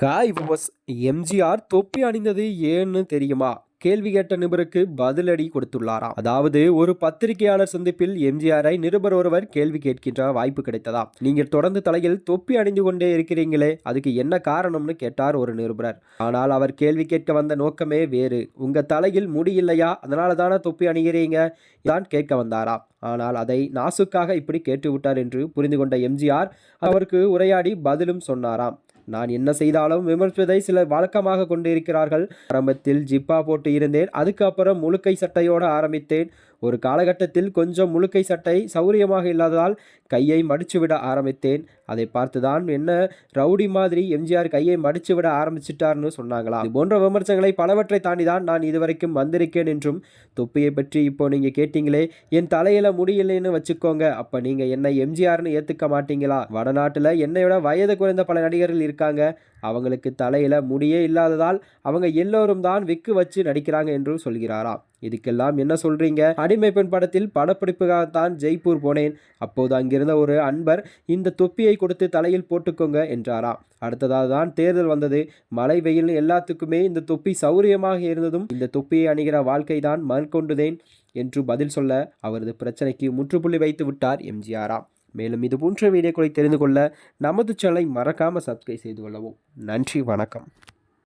Hi boss MGR தொப்பி அணிந்தது ஏன்னு தெரியுமா? கேள்வி கேட்ட நிபருக்கு பதிலடி கொடுத்துள்ளாராம். அதாவது ஒரு பத்திரிகையாளர் சந்திப்பில் எம்ஜிஆரை நிருபர் ஒருவர் கேள்வி கேட்கின்ற வாய்ப்பு கிடைத்ததா நீங்கள் தொடர்ந்து தலையில் தொப்பி அணிந்து கொண்டே இருக்கிறீங்களே அதுக்கு என்ன காரணம்னு கேட்டார் ஒரு நிருபர் ஆனால் அவர் கேள்வி கேட்க வந்த நோக்கமே வேறு. உங்க தலையில் முடி இல்லையா? அதனால தானே தொப்பி அணிகிறீங்க? தான் கேட்க வந்தாராம். ஆனால் அதை நாசுக்காக இப்படி கேட்டுவிட்டார் என்று புரிந்து கொண்ட எம்ஜிஆர் அவருக்கு உரையாடி பதிலும் சொன்னாராம். நான் என்ன செய்தாலும் விமர்சிப்பதை சிலர் வழக்கமாக கொண்டிருக்கிறார்கள் ஆரம்பத்தில் ஜிப்பா போட்டு இருந்தேன். அதுக்கப்புறம் முழுக்கை சட்டையோடு ஆரம்பித்தேன். ஒரு காலகட்டத்தில் கொஞ்சம் முழுக்கை சட்டை சௌரியமாக இல்லாததால் கையை மடிச்சு விட ஆரம்பித்தேன். அதை பார்த்துதான் என்ன ரவுடி மாதிரி எம்ஜிஆர் கையை மடிச்சு விட ஆரம்பிச்சிட்டார்னு சொன்னாங்களா? இது போன்ற விமர்சனங்களை பலவற்றை தாண்டி தான் நான் இதுவரைக்கும் வந்திருக்கேன் என்றும். தொப்பியை பற்றி இப்போ நீங்க கேட்டீங்களே என் தலையில முடியலைன்னு வச்சுக்கோங்க. அப்ப நீங்க என்ன எம்ஜிஆர்னு ஏத்துக்க மாட்டீங்களா? வடநாட்டுல என்னை விட வயது குறைந்த பல நடிகர்கள் இருக்காங்க. அவங்களுக்கு தலையில முடியே இல்லாததால் அவங்க எல்லோரும் தான் விக்கு வச்சு நடிக்கிறாங்க என்றும் சொல்கிறாராம் இதுக்கெல்லாம் என்ன சொல்றீங்க? அடிமை பெண் படத்தில் படப்பிடிப்புக்காகத்தான் ஜெய்ப்பூர் போனேன். அப்போது அங்கிருந்த ஒரு அன்பர் இந்த தொப்பியை கொடுத்து தலையில் போட்டுக்கோங்க என்றாராம் அடுத்ததாக தான் தேர்தல் வந்தது. மழை வெயில் எல்லாத்துக்குமே இந்த தொப்பி சௌரியமாக இருந்ததும் இந்த தொப்பியை அணிகிற வாழ்க்கை தான் மறுக்கொண்டுதேன் என்று பதில் சொல்ல அவரது பிரச்சனைக்கு முற்றுப்புள்ளி வைத்து விட்டார் எம்ஜிஆராம் மேலும் இது போன்ற வீடியோக்களை தெரிந்து கொள்ள நமது சேனலை மறக்காமல் சப்ஸ்கிரைப் செய்து கொள்ளவும். நன்றி வணக்கம்.